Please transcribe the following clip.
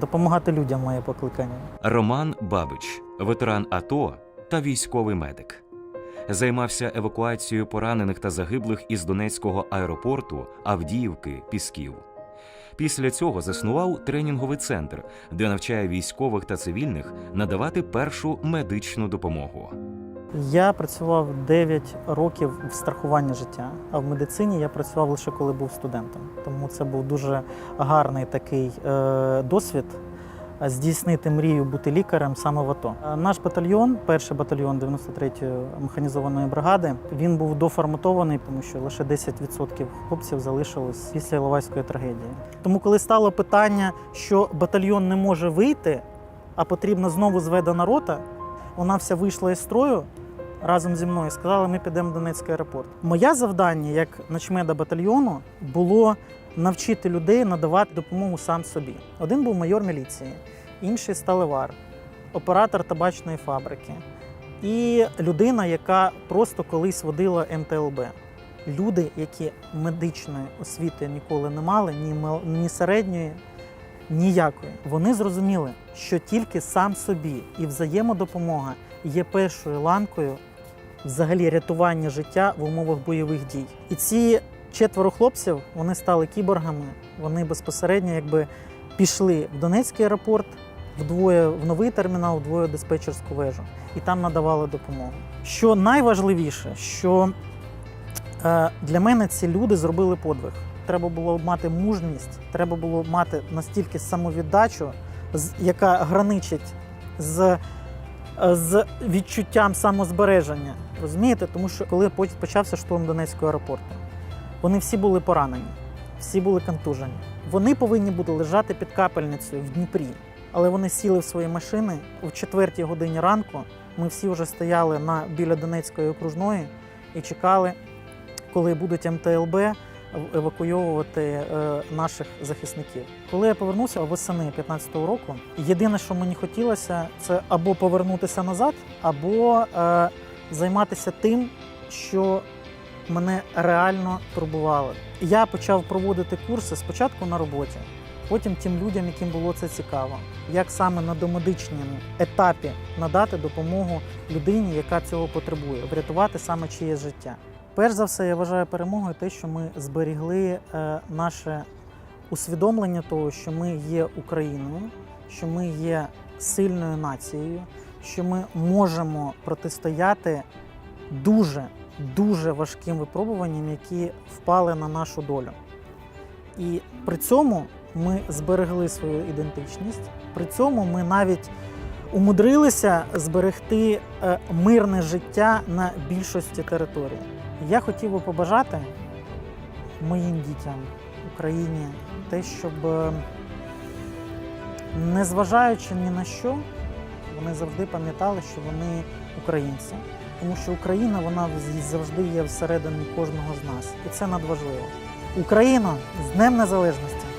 допомагати людям моє покликання. Роман Бабич, ветеран АТО та військовий медик. Займався евакуацією поранених та загиблих із Донецького аеропорту, Авдіївки, Пісків. Після цього заснував тренінговий центр, де навчає військових та цивільних надавати першу медичну допомогу. Я працював 9 років в страхуванні життя, а в медицині я працював лише коли був студентом. Тому це був дуже гарний такий е, досвід е, здійснити мрію бути лікарем саме в АТО. Е, Наш батальйон, перший батальйон 93-ї механізованої бригади, він був доформатований, тому що лише 10% хлопців залишилось після Іловайської трагедії. Тому, коли стало питання, що батальйон не може вийти, а потрібна знову зведена рота, вона вся вийшла із строю разом зі мною. Сказала, ми підемо в Донецький аеропорт. Моє завдання як начмеда батальйону було навчити людей надавати допомогу сам собі. Один був майор міліції, інший сталевар, оператор табачної фабрики і людина, яка просто колись водила МТЛБ. Люди, які медичної освіти ніколи не мали, ні, ні середньої, ніякої. Вони зрозуміли, що тільки сам собі і взаємодопомога є першою ланкою взагалі рятування життя в умовах бойових дій. І ці четверо хлопців вони стали кіборгами. Вони безпосередньо якби пішли в Донецький аеропорт, вдвоє в новий термінал, вдвоє в диспетчерську вежу, і там надавали допомогу. Що найважливіше, що е, для мене ці люди зробили подвиг. Треба було мати мужність, треба було мати настільки самовіддачу, з- яка граничить з, з відчуттям самозбереження. Розумієте? Тому що коли почався штурм Донецького аеропорту, вони всі були поранені, всі були контужені. Вони повинні були лежати під капельницею в Дніпрі. Але вони сіли в свої машини о четвертій годині ранку. Ми всі вже стояли на біля Донецької окружної і чекали, коли будуть МТЛБ ев- евакуйовувати е, наших захисників. Коли я повернувся восени 15-го року, єдине, що мені хотілося, це або повернутися назад, або е, займатися тим, що мене реально турбувало. Я почав проводити курси спочатку на роботі, потім тим людям, яким було це цікаво, як саме на домедичному етапі надати допомогу людині, яка цього потребує, врятувати саме чиєсь життя. Перш за все, я вважаю перемогою те, що ми зберігли е, наше усвідомлення того, що ми є Україною, що ми є сильною нацією, що ми можемо протистояти дуже дуже важким випробуванням, які впали на нашу долю. І при цьому ми зберегли свою ідентичність. При цьому ми навіть умудрилися зберегти е, мирне життя на більшості територій. Я хотів би побажати моїм дітям Україні те, щоб, е, незважаючи ні на що, вони завжди пам'ятали, що вони українці. Тому що Україна вона завжди є всередині кожного з нас, і це надважливо. Україна з Днем Незалежності!